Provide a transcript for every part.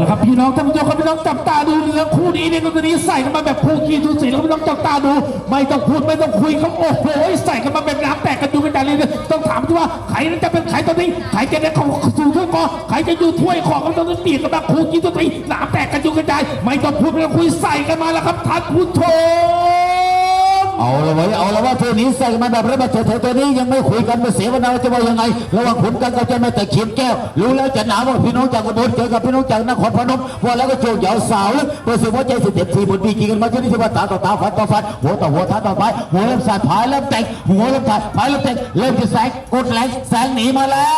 นะครับพี่น้องท่านผู้ชมครับพี่น้องจับตาดูเนื้อคู่นี้เนี่ยตัวนี้ใส่กันมาแบบคู่ขี้ทุสีแล้วพี่น้องจับตาดู ไม่ต้องพูดไม่ต้องคุยครับโอ้โหใส่กันมาแบบน้ำแตกกันอยู่กันแต่เลยเนี่ยต้องถามด้วยว่าใครนั้นจะเป็นใครตัวนี้ใครจะได้เข้าสู่ถ้วยกอใครจะอยู่ถ้วยของกันตอนนี้เปียนกันมาคู่ขี้ทุสีน้ำแตกกันอยู่กันได้ไม่ต้องพูดไม่ต้องคุยใส่กันมาแล้วครับท่านผู้ชมเอาละ ไว้ยเอาละว่าเท่านี้ใส่มาแบบระเบิดเถิดตัวนี้ยังไม่คุยกันมาเสียวันนาจะว่ายังไงระหว่างขุนกันกับเจ้าแม่ตะเคียนแก้ว รู้แล้วจะหนาวว่าพี่น้องจากอุบลเจอกับพี่น้องจากนครพนมว่าแล้วก็โจกเหยาสาวลึกเปิดสึกว่าใจสุดเด็ดทีบนดีกี่กันมาที่นี่ที่ว่าตาต่อตาฟันต่อฟันหัวต่อหัวท้าต่อท้ายหัวเริ่มสายผายเริ่มแตกหัวเริ่มถ่ายผายเริ่มแตกเริ่มจะแสงกดแรงแสงหนีมาแล้ว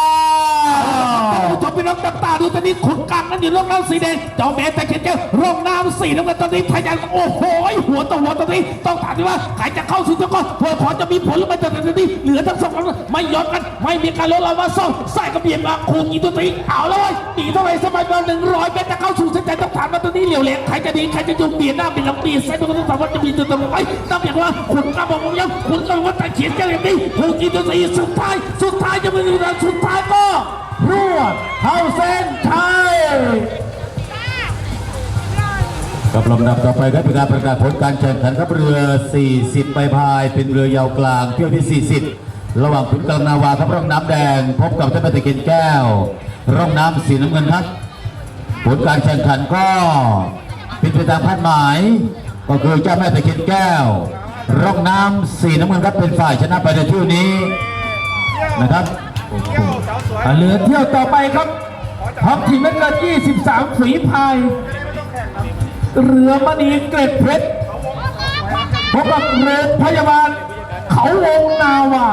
ผู้ชมพี่น้องจับตาดูตอนนี้ขุนกลางนั้นอยู่ร่องน้ำสีแดงเจ้าแม่ตะเคียนแก้วร่องน้ำสีน้ำเงินตอนนี้ทะยานโอ้โหหัวต่อหัวตอนนี้ต้องถามดีว่าใครจะเข้าสู่ตะกอนเพื่อขอจะมีผลหรือไม่แต่ตอนนี้เหลือทั้งสองคนไม่ยอมกันไม่มีการลดละว่าซ่องใส่กระเบียนมาคูณอีตัวตีเอาแล้วเว้ยตีเท่าไรสมัยเราหนึ่งร้อยเมตรจะเข้าสู่เส้นชัยต้องถามมาตอนนี้เหลียวแหลกใครจะดีใครจะจุ่มเบียดหน้าเบียดหลังเบียดใส่ตัวต้องถามว่าจะมีตัวตรงไหนต้องอย่างว่าขุนกระบอกผมยังขุนกระบอกว่าตะเคียนแก้วอย่างนี้คูณอีตัวตีสุดท้ายสุดท้ายจะเป็นสุดท้ายก็รว เข้าเส้นชัยกับลำดับต่อไปครับเป็นการประกาศผลการแข่งขันครับเรือ 40ใบพาย เป็นเรือยาวกลางเที่ยวที่ 40 ระหว่างขุนกลางนาวาครับร่องน้ำแดง พบกับเจ้าแม่ตะเคียนแก้ว ร่องน้ำสีน้ำเงินครับผลการแข่งขันก็เป็นไปตามคาดหมาย ก็คือเจ้าแม่ตะเคียนแก้ว ร่องน้ำสีน้ำเงินครับเป็นฝ่ายชนะไปในเที่ยวนี้นะครับ เหลือเที่ยวต่อไปครับท็อปทีมนักเกิน23 ฝีพาย เรือมณีเกร็ดเพชรพบกับเรือพยาบาลเขาวงนาวา